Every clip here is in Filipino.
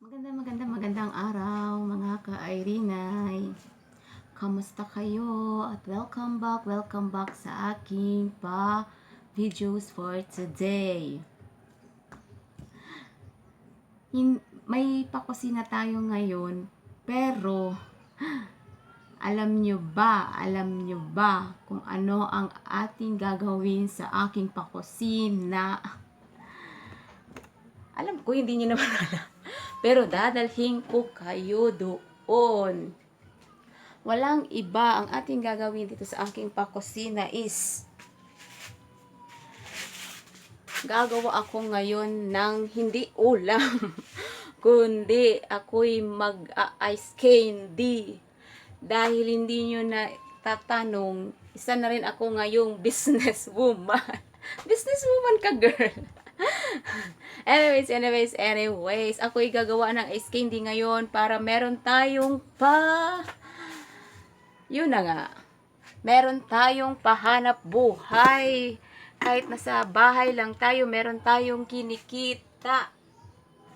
Magandang magandang magandang araw mga ka-Irinay. Kamusta kayo? At welcome back, welcome back sa aking pa videos for today. In, may pakusina tayo ngayon, pero alam nyo ba, alam nyo ba kung ano ang ating gagawin sa aking pakusina? Alam ko, hindi nyo naman alam. Pero dadalhin ko kayo doon. Walang iba ang ating gagawin dito sa aking pakusina is gagawa ako ngayon ng hindi ulam, kundi ako'y mag-ice candy. Dahil hindi nyo na tatanong, isa na rin ako ngayong businesswoman. businesswoman ka, girl. Anyways, anyways, anyways, ako'y gagawa ng ice candy ngayon para meron tayong pa... Yun na nga. Meron tayong pahanap buhay. Kahit nasa bahay lang tayo, meron tayong kinikita.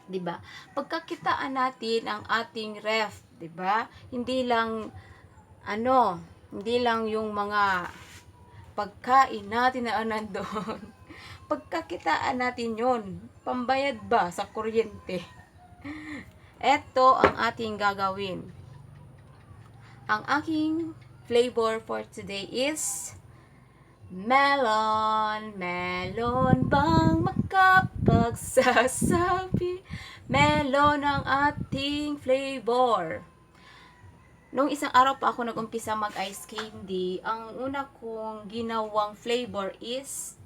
'di ba? Pagkakitaan natin ang ating ref, 'di ba? Hindi lang ano, hindi lang yung mga pagkain natin na nandoon. Pagkakitaan natin yon, pambayad ba sa kuryente? Ito ang ating gagawin. Ang aking flavor for today is melon. Melon bang makapagsasabi? Melon ang ating flavor. Nung isang araw pa ako nag-umpisa mag-ice candy, ang una kong ginawang flavor is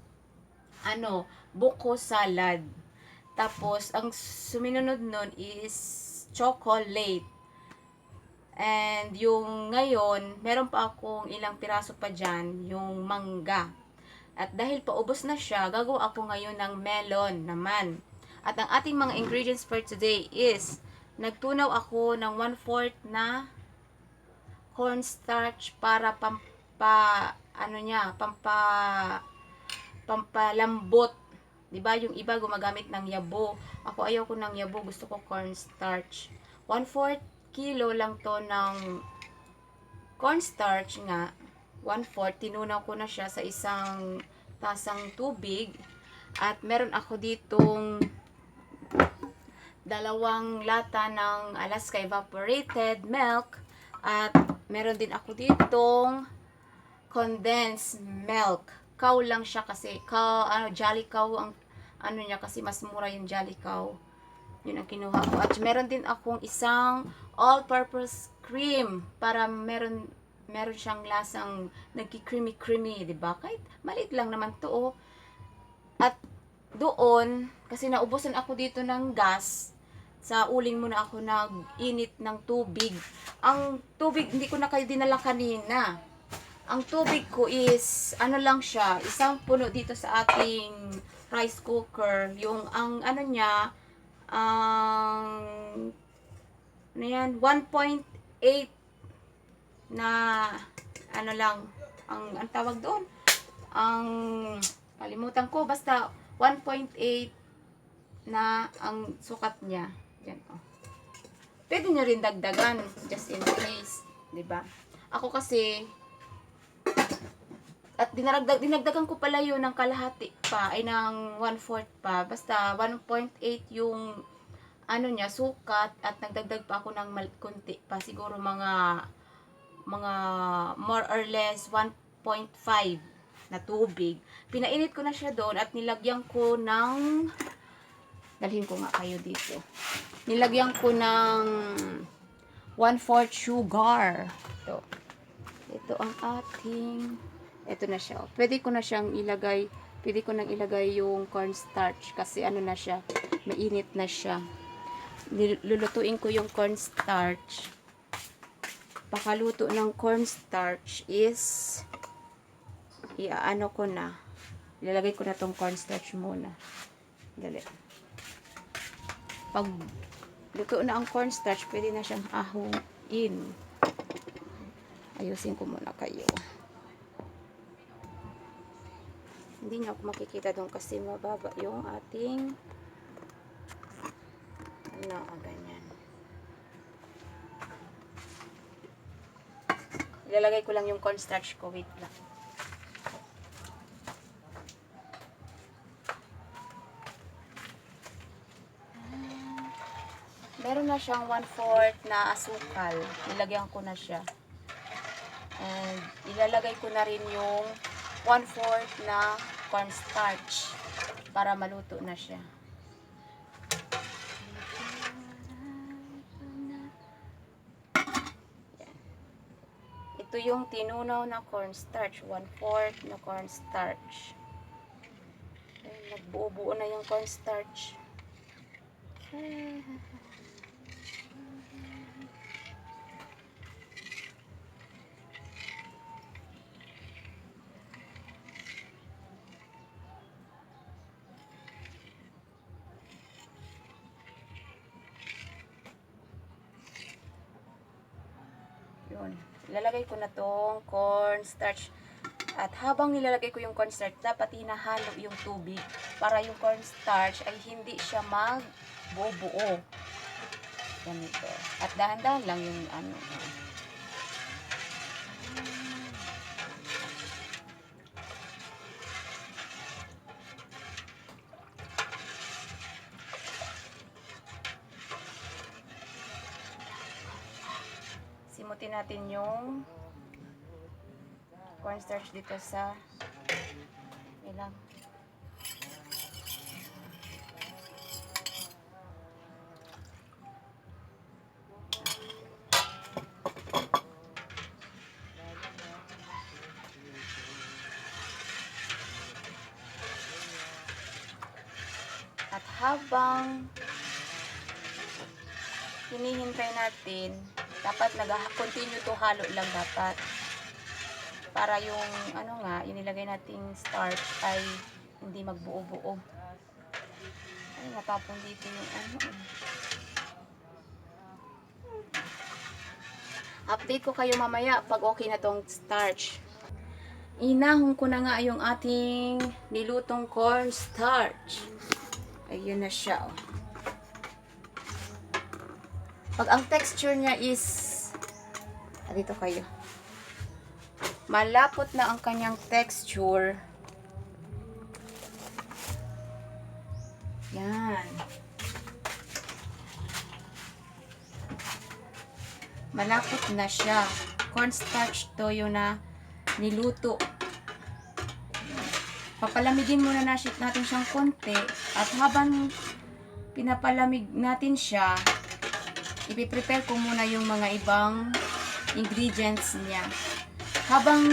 ano, buko salad. Tapos, ang suminunod nun is chocolate. And yung ngayon, meron pa akong ilang piraso pa dyan, yung mangga. At dahil paubos na siya, gagawa ako ngayon ng melon naman. At ang ating mga ingredients for today is, nagtunaw ako ng 1/4 na cornstarch para pampa, ano niya, pampa, pampalambot. 'Di ba Yung iba gumagamit ng yabo. Ako ayaw ko ng yabo, gusto ko cornstarch. 1/4 kilo lang to ng cornstarch nga. 1/4 tinunaw ko na siya sa isang tasang tubig. At meron ako ditong dalawang lata ng Alaska evaporated milk. At meron din ako ditong condensed milk cow lang siya kasi cow, ano, jolly cow ang ano niya kasi mas mura yung jolly cow. Yun ang kinuha ko. At meron din akong isang all-purpose cream para meron meron siyang lasang nagki-creamy-creamy, 'di ba? Kahit maliit lang naman 'to. Oh. At doon kasi naubusan ako dito ng gas sa uling muna ako nag-init ng tubig. Ang tubig hindi ko na kayo dinala kanina ang tubig ko is, ano lang siya, isang puno dito sa ating rice cooker. Yung, ang ano niya, ang, ano yan, 1.8 na, ano lang, ang, ang tawag doon, ang, kalimutan ko, basta 1.8 na ang sukat niya. Yan, oh. Pwede nyo rin dagdagan, just in case, 'di ba? Ako kasi, at dinaragdag, dinagdagan ko pala yun ng kalahati pa, ay ng 1/4 pa. Basta 1.8 yung ano niya, sukat at nagdagdag pa ako ng kunti pa. Siguro mga mga more or less 1.5 na tubig. Pinainit ko na siya doon at nilagyan ko ng dalhin ko nga kayo dito. Nilagyan ko ng 1/4 sugar. Ito. Ito ang ating ito na siya. Pwede ko na siyang ilagay, pwede ko nang ilagay yung cornstarch kasi ano na siya, mainit na siya. Lulutuin ko yung cornstarch. Pakaluto ng cornstarch is iaano ko na. Ilalagay ko na tong cornstarch muna. Dali. Pag luto na ang cornstarch, pwede na siyang ahuin. Ayusin ko muna kayo. hindi niya makikita doon kasi mababa yung ating ano, ganyan. Ilalagay ko lang yung cornstarch ko wait lang. Ah, meron na siyang 1-4 na asukal. Ilagyan ko na siya. And ilalagay ko na rin yung 1-4 na cornstarch para maluto na siya. Ito yung tinunaw na cornstarch. 1/4 na cornstarch. Nagbuo-buo na yung cornstarch. Yun. Ilalagay ko na tong cornstarch. At habang nilalagay ko yung cornstarch, dapat hinahalo yung tubig para yung cornstarch ay hindi siya magbubuo. Ganito. At dahan-dahan lang yung ano. Natin yung cornstarch dito sa ilang. At habang hinihintay natin, dapat nag-continue to halo lang dapat. Para yung, ano nga, yung nilagay nating starch ay hindi magbuo-buo. Ay, natapon dito yung ano. eh. Update ko kayo mamaya pag okay na tong starch. Inahon ko na nga yung ating nilutong cornstarch. Ayun na siya. Oh. Pag ang texture niya is ah, dito kayo. Malapot na ang kanyang texture. Yan. Malapot na siya. Cornstarch to yung na niluto. Papalamigin muna na natin siyang konti at habang pinapalamig natin siya, ipiprepare ko muna yung mga ibang ingredients niya. Habang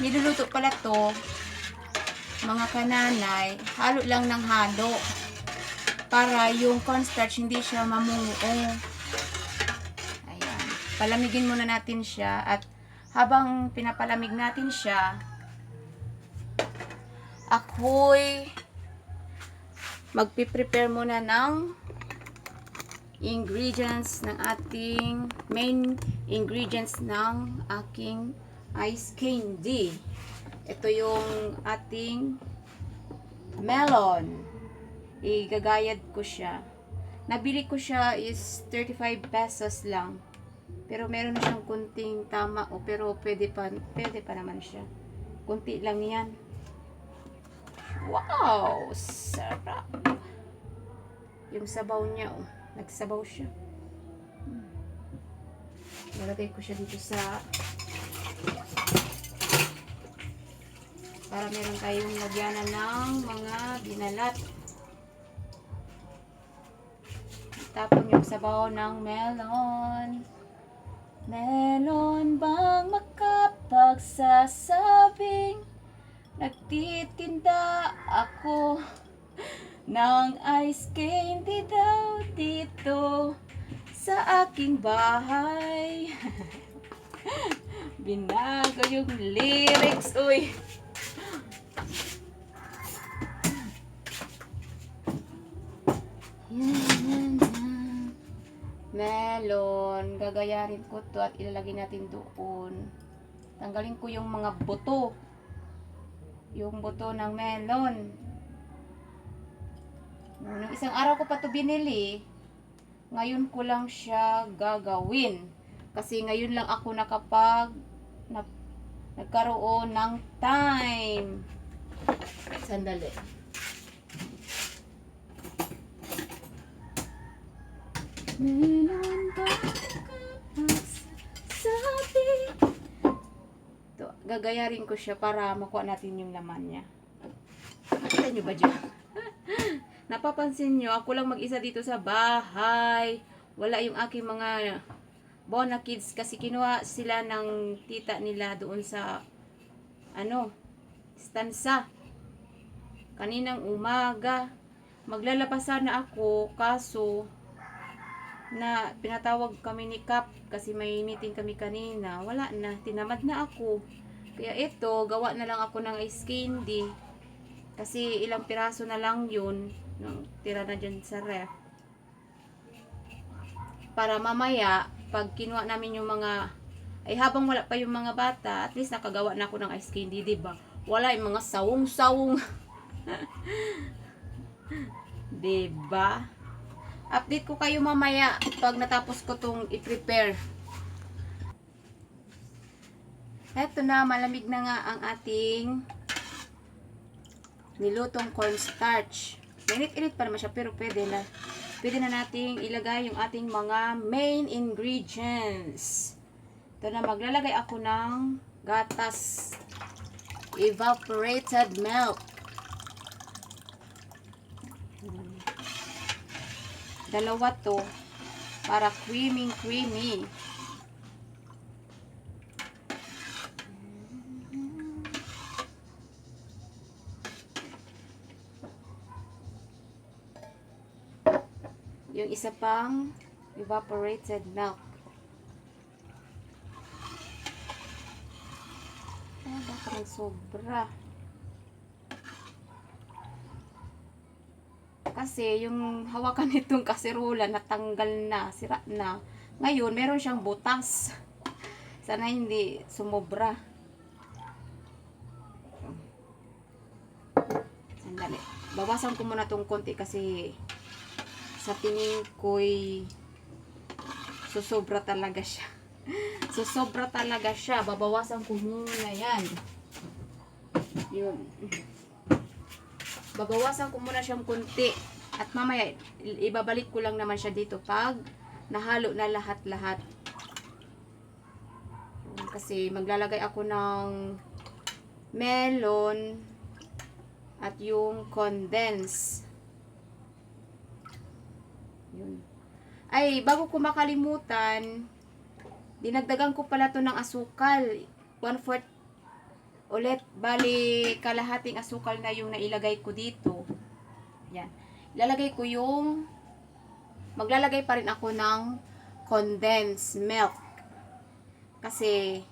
niluluto pala to, mga kananay, halo lang ng halo para yung cornstarch hindi siya mamungo. Ayan. Palamigin muna natin siya at habang pinapalamig natin siya, ako'y magpiprepare muna ng ingredients ng ating main ingredients ng aking ice candy. Ito yung ating melon. Igagayad ko siya. Nabili ko siya is 35 pesos lang. Pero meron siyang kunting tama o pero pwede pa pwede pa naman siya. Kunti lang 'yan. Wow! Sarap! Yung sabaw niya, oh. Nagsabaw siya. Hmm. Nalagay ko siya dito sa para meron tayong lagyanan ng mga binalat. Tapon yung sabaw ng melon. Melon bang makapagsasabing Nagtitinda ako ng ice candy daw dito sa aking bahay. Binago yung lyrics, uy. Melon. Gagayarin ko to at ilalagay natin doon. Tanggalin ko yung mga buto yung buto ng melon. Nung isang araw ko pa to binili, ngayon ko lang siya gagawin. Kasi ngayon lang ako nakapag na, nagkaroon ng time. Sandali. Meron ba sabi? To, gagayarin ko siya para makuha natin yung laman niya. Nakita niyo ba dyan? Napapansin niyo, ako lang mag-isa dito sa bahay. Wala yung aking mga Bona kids kasi kinuha sila ng tita nila doon sa ano, stansa. Kaninang umaga. Maglalabas sana ako kaso na pinatawag kami ni Kap kasi may meeting kami kanina. Wala na, tinamad na ako. Kaya ito, gawa na lang ako ng ice candy. Kasi ilang piraso na lang yun. Nung tira na dyan sa ref. Para mamaya, pag kinuha namin yung mga ay habang wala pa yung mga bata, at least nakagawa na ako ng ice candy, di ba? Wala yung mga sawong-sawong. di ba? Update ko kayo mamaya pag natapos ko tong i-prepare. Eto na, malamig na nga ang ating nilutong cornstarch. Mainit-init pa naman siya, pero pwede na. Pwede na nating ilagay yung ating mga main ingredients. Ito na, maglalagay ako ng gatas evaporated milk. Dalawa to para creamy creamy. Yung isa pang evaporated milk. Ah, baka ng sobra. Kasi yung hawakan nitong kaserola natanggal na, sira na. Ngayon, meron siyang butas. Sana hindi sumobra. Sandali. Bawasan ko muna tong konti kasi sa tingin ko'y susobra talaga siya. susobra talaga siya. Babawasan ko muna yan. Yun. Babawasan ko muna siyang kunti. At mamaya, ibabalik ko lang naman siya dito pag nahalo na lahat-lahat. Kasi maglalagay ako ng melon at yung condense. Yun. Ay, bago ko makalimutan, dinagdagan ko pala to ng asukal. One fourth ulit. Bali, kalahating asukal na yung nailagay ko dito. Yan. Ilalagay ko yung, maglalagay pa rin ako ng condensed milk. Kasi,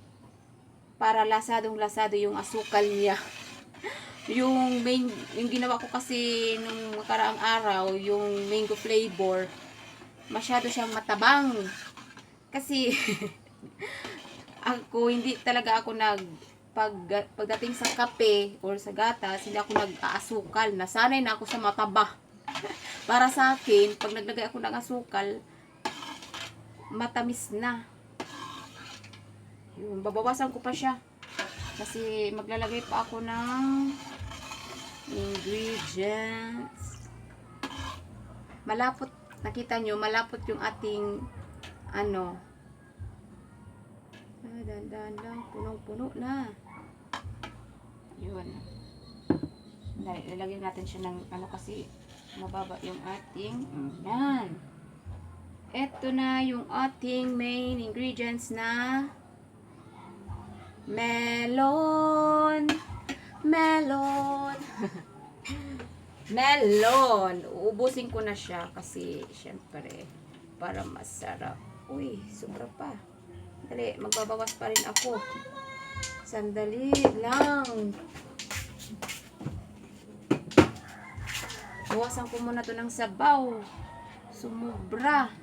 para lasadong lasado yung asukal niya. yung main, yung ginawa ko kasi nung makaraang araw, yung mango flavor, masyado siyang matabang. Kasi, ako, hindi talaga ako nag, pag, pagdating sa kape or sa gatas, hindi ako nag-aasukal. Nasanay na ako sa mataba. Para sa akin, pag naglagay ako ng asukal, matamis na. Yun, babawasan ko pa siya. Kasi maglalagay pa ako ng ingredients. Malapot, nakita nyo, malapot yung ating ano. Ah, dahan-dahan lang, punong-puno na. Yun. Ilalagay natin siya ng ano kasi mababa yung ating yan. Ito na yung ating main ingredients na melon. Melon. melon. Uubusin ko na siya kasi syempre para masarap. Uy, sobra pa. Dali, magbabawas pa rin ako. Sandali lang. Bawasan ko muna to ng sabaw. Sumubra.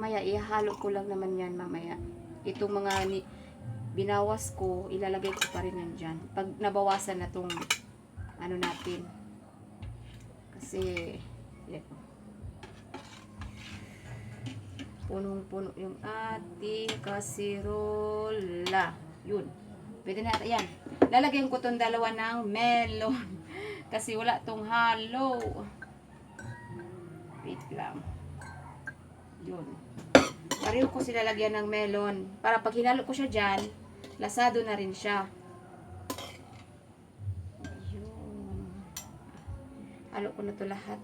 Mamaya, ihalo ko lang naman yan mamaya. Itong mga ni, binawas ko, ilalagay ko pa rin yan dyan. Pag nabawasan na tong ano natin. Kasi, yan. punong-puno yung ating kasirola. Yun. Pwede na yan. Lalagyan ko tong dalawa ng melon. Kasi wala tong halo. Wait lang. Yun. Pareho ko sila lagyan ng melon. Para pag hinalo ko siya dyan, lasado na rin siya. Yun. Halo ko na to lahat.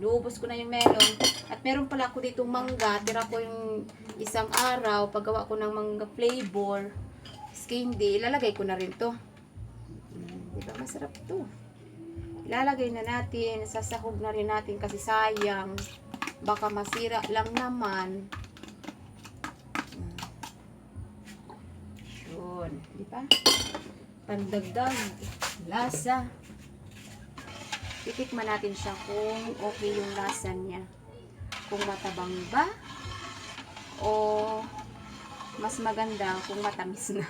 Lubos ko na yung melon. At meron pala ako ditong mangga. Tira ko yung isang araw. Paggawa ko ng mangga flavor. Day. Ilalagay ko na rin to. Mm, Di ba masarap to? Ilalagay na natin. Sasahog na rin natin kasi sayang. Baka masira lang naman. Yun. Di ba? Pandagdag. Lasa titikman natin siya kung okay yung lasa niya. Kung matabang ba o mas maganda kung matamis na.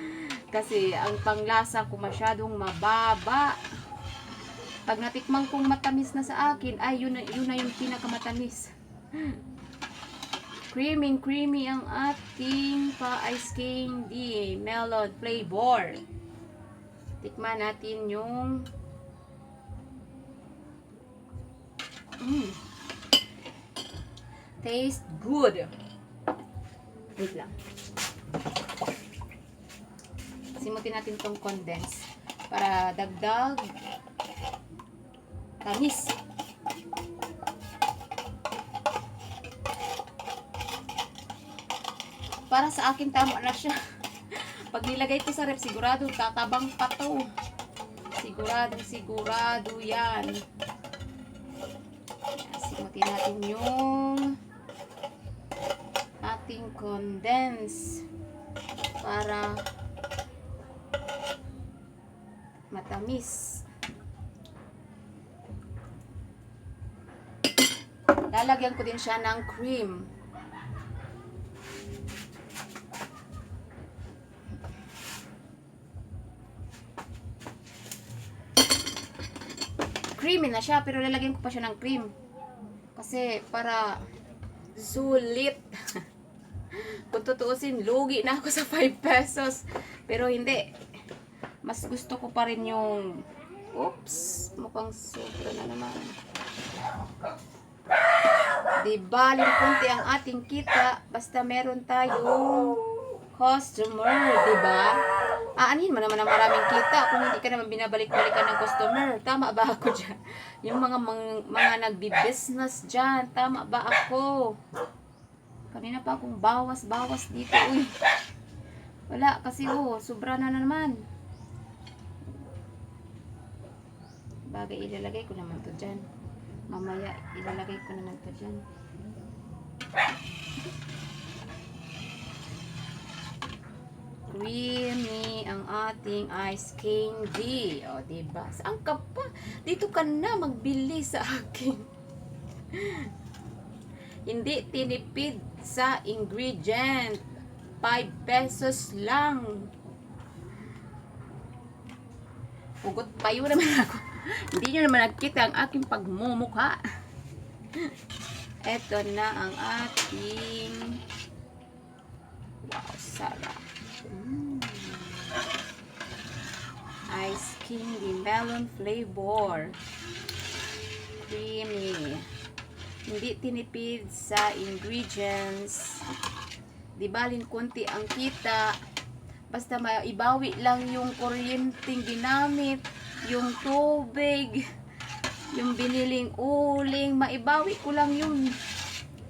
Kasi ang panglasa ko masyadong mababa. Pag natikman kong matamis na sa akin, ay yun na, yun na yung pinakamatamis. Creamy creamy ang ating pa-ice candy melon flavor. Tikman natin yung Mm. Taste good. Wait lang. Simutin natin tong condense para dagdag tamis. Para sa akin tama na siya. Pag nilagay ko sa rep, sigurado tatabang pa to. Sigurado, sigurado yan. Simutin natin yung ating condense para matamis. Lalagyan ko din siya ng cream. Creamy na siya, pero lalagyan ko pa siya ng cream. Kasi para sulit. Kung tutuusin, lugi na ako sa 5 pesos. Pero hindi. Mas gusto ko pa rin yung... Oops! Mukhang sobra na naman. Di baling kunti ang ating kita basta meron tayong customer, di ba? Aanhin mo naman ang maraming kita kung hindi ka naman binabalik-balikan ng customer. Tama ba ako dyan? Yung mga mga, mga nagbi-business dyan, tama ba ako? Kanina pa akong bawas-bawas dito, uy. Wala, kasi oh, sobra na naman. Bagay, ilalagay ko naman to dyan. Mamaya, ilalagay ko naman to dyan. Creamy ang ating ice candy. O, diba? Saan ka pa? Dito ka na magbili sa akin. Hindi tinipid sa ingredient. 5 pesos lang. Hugot payo naman ako. Hindi nyo naman nakita ang aking pagmumukha. Ito na ang ating wow, sarap. Mm. Ice candy melon flavor. Creamy. Hindi tinipid sa ingredients. Di balin konti ang kita. Basta maibawi lang yung kuryenteng ginamit, yung tubig, yung biniling uling, maibawi ko lang yun.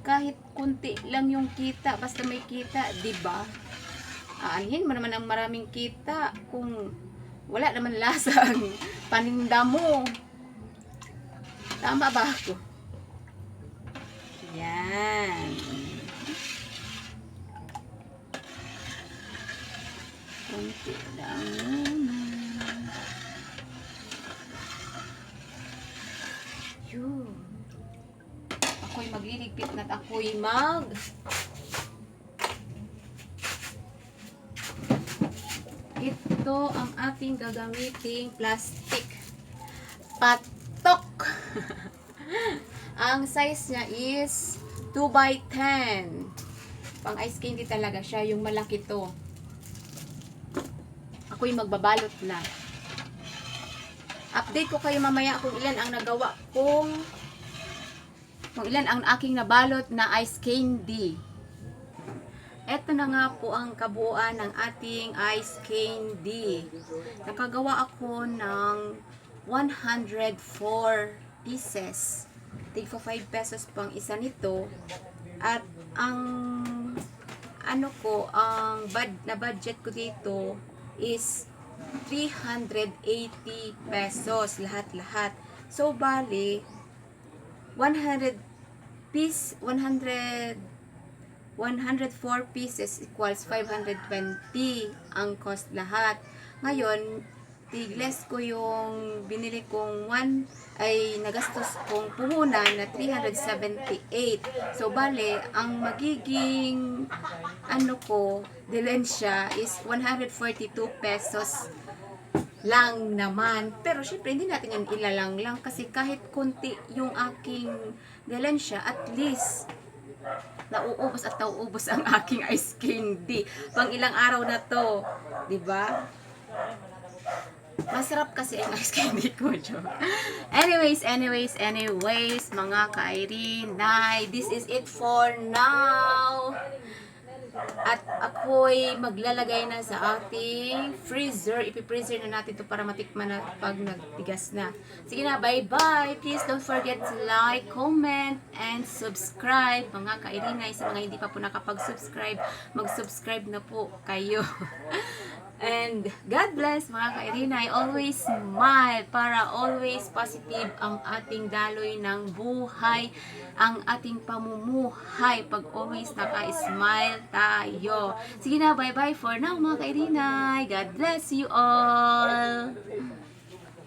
Kahit kunti lang yung kita, basta may kita, di ba? Aanhin mo naman ang maraming kita kung wala naman lasa ang paninda mo. Tama ba ako? Yan. Kunti lang muna. Yun. Ako'y magliligpit na ako'y mag Ito ang ating gagamiting plastic patok. Ang size niya is 2 by 10. Pang ice candy talaga siya, yung malaki to. Ako'y magbabalot na. Update ko kayo mamaya kung ilan ang nagawa kong kung ilan ang aking nabalot na ice candy. Ito na nga po ang kabuuan ng ating ice candy. Nakagawa ako ng 104 pieces. Tigpa 5 pesos pang isa nito. At ang ano ko, ang bad, na budget ko dito is 380 pesos lahat-lahat. So, bali, 100 piece, 100 104 pieces equals 520 ang cost lahat. Ngayon, tigles ko yung binili kong 1 ay nagastos kong puhunan na 378. So, bale, ang magiging ano ko, dilensya is 142 pesos lang naman. Pero syempre, hindi natin yan ilalang lang kasi kahit konti yung aking dilensya, at least nauubos at nauubos ang aking ice candy. Pang ilang araw na to, 'di ba? Masarap kasi ang ice candy ko, Jo. Anyways, anyways, anyways, mga ka-Irene, this is it for now. At ako'y maglalagay na sa ating freezer. Ipi-freezer na natin to para matikman na pag nagtigas na. Sige na, bye-bye. Please don't forget to like, comment, and subscribe. Mga kairinay, sa mga hindi pa po nakapag-subscribe, mag-subscribe na po kayo. And God bless mga kairinay. Always smile para always positive ang ating daloy ng buhay, ang ating pamumuhay pag always naka-smile tayo. Sige na, bye-bye for now mga kairinay. God bless you all.